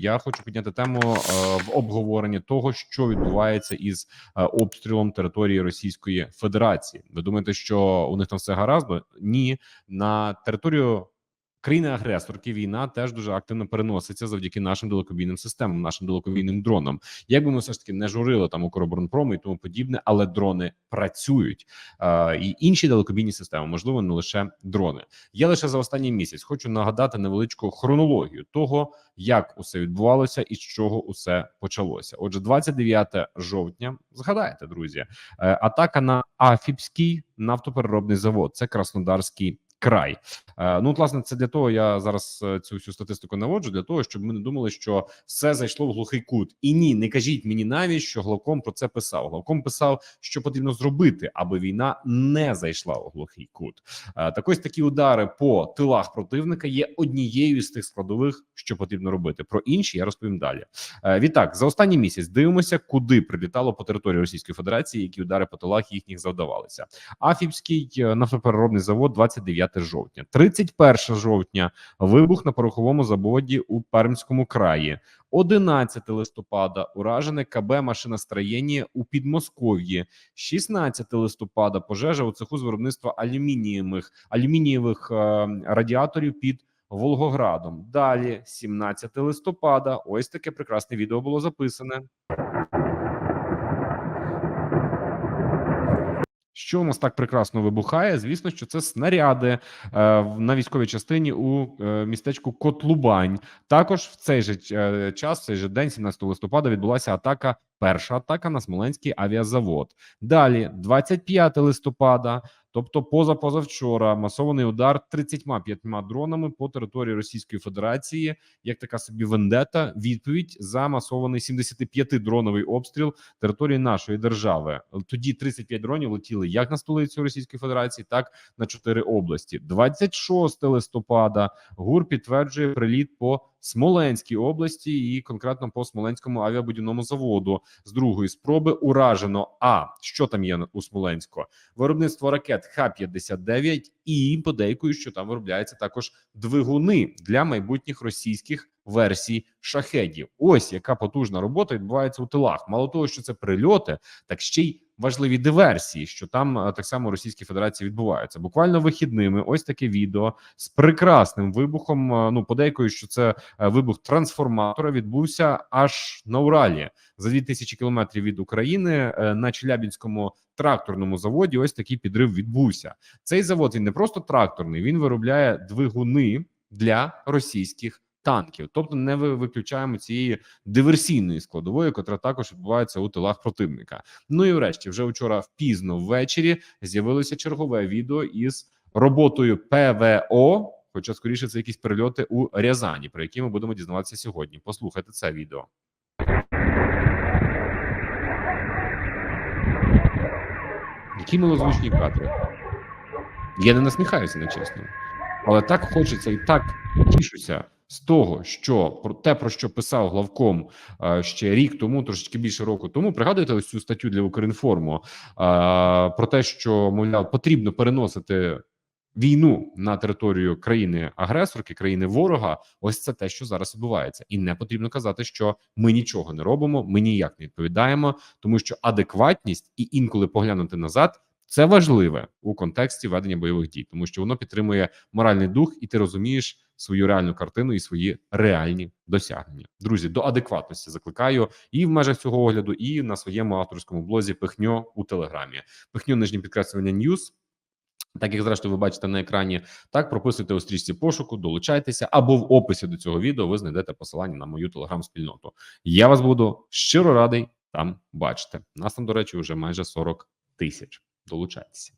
я хочу підняти тему е, в обговоренні того, що відбувається із е, обстрілом території Російської Федерації. Ви думаєте, що у них там все гаразд? Ні, на територію країни-агресорки війна теж дуже активно переноситься завдяки нашим далекобійним системам, нашим далекобійним дронам. Як би ми все ж таки не журили там Укроборонпрому і тому подібне, але дрони працюють е, і інші далекобійні системи, можливо, не лише дрони. Я лише за останній місяць хочу нагадати невеличку хронологію того, як усе відбувалося і з чого усе почалося. Отже, 29 жовтня, згадайте, друзі, е, атака на Афіпський нафтопереробний завод. Це Краснодарський край. Е, Ну, от, власне, це для того. Я зараз е, цю всю статистику наводжу для того, щоб ми не думали, що все зайшло в глухий кут. І ні, не кажіть мені навіть, що Главком про це писав. Главком писав, що потрібно зробити, аби війна не зайшла у глухий кут. Е, Так ось такі удари по тилах противника є однією з тих складових, що потрібно робити. Про інші я розповім далі. Відтак, за останній місяць дивимося, куди прилітало по території Російської Федерації, які удари по тилах їхніх завдавалися. Афіпський нафтопереробний завод 29 жовтня, 31 жовтня. Вибух на пороховому заводі у Пермському краї. 11 листопада уражене КБ машиностроєння у Підмосков'ї. 16 листопада пожежа у цеху з виробництва алюмінієвих алюмінієвих е, радіаторів під Волгоградом. Далі, 17 листопада. Ось таке прекрасне відео було записане. Що у нас так прекрасно вибухає? Звісно, що це снаряди е, на військовій частині у е, містечку Котлубань. Також в цей же е, час, в цей же день, 17 листопада, відбулася атака. Перша атака на Смоленський авіазавод. Далі, 25 листопада, тобто поза позавчора, масований удар 35 дронами по території Російської Федерації, як така собі вендета. Відповідь за масований 75-дроновий обстріл території нашої держави. Тоді 35 дронів летіли як на столицю Російської Федерації, так на чотири області. 26 листопада ГУР підтверджує приліт по Смоленській області і конкретно по Смоленському авіабудівному заводу. З другої спроби уражено. А що там є у Смоленську? Виробництво ракет Х-59 і подейкують, що там виробляються також двигуни для майбутніх російських версій шахедів. Ось яка потужна робота відбувається у тилах. Мало того, що це прильоти, так ще й важливі диверсії, що там е, так само Російській Федерації відбуваються. Буквально вихідними. Ось таке відео з прекрасним вибухом. е, Ну подейкують, що це е, вибух трансформатора відбувся аж на Уралі за 2000 кілометрів від України на Челябінському тракторному заводі. Ось такий підрив відбувся. Цей завод він не просто тракторний, він виробляє двигуни для російських танків. Тобто не виключаємо цієї диверсійної складової, котра також відбувається у тилах противника. Ну і врешті, вже вчора пізно ввечері з'явилося чергове відео із роботою ПВО. Хоча скоріше це якісь перельоти у Рязані, про які ми будемо дізнаватися сьогодні. Послухайте це відео. Які милозвучні кадри. Я не насміхаюся, не чесно. Але так хочеться і так тішуся з того, що про те, про що писав главком е, ще рік тому, трошечки більше року тому. Пригадуєте ось цю статтю для Укрінформу е, про те, що мовляв потрібно переносити війну на територію країни-агресорки, країни ворога. Ось це те, що зараз відбувається, і не потрібно казати, що ми нічого не робимо, ми ніяк не відповідаємо, тому що адекватність і інколи поглянути назад. Це важливе у контексті ведення бойових дій, тому що воно підтримує моральний дух, і ти розумієш свою реальну картину і свої реальні досягнення. Друзі, до адекватності закликаю і в межах цього огляду, і на своєму авторському блозі Пихньо у телеграмі. Пихньо нижнє підкреслення Ньюс. Так як зрештою ви бачите на екрані, так прописуйте у стрічці пошуку, долучайтеся або в описі до цього відео ви знайдете посилання на мою телеграм-спільноту. Я вас буду щиро радий там бачити. Нас там, до речі, вже майже 40 тисяч. Долучайтеся.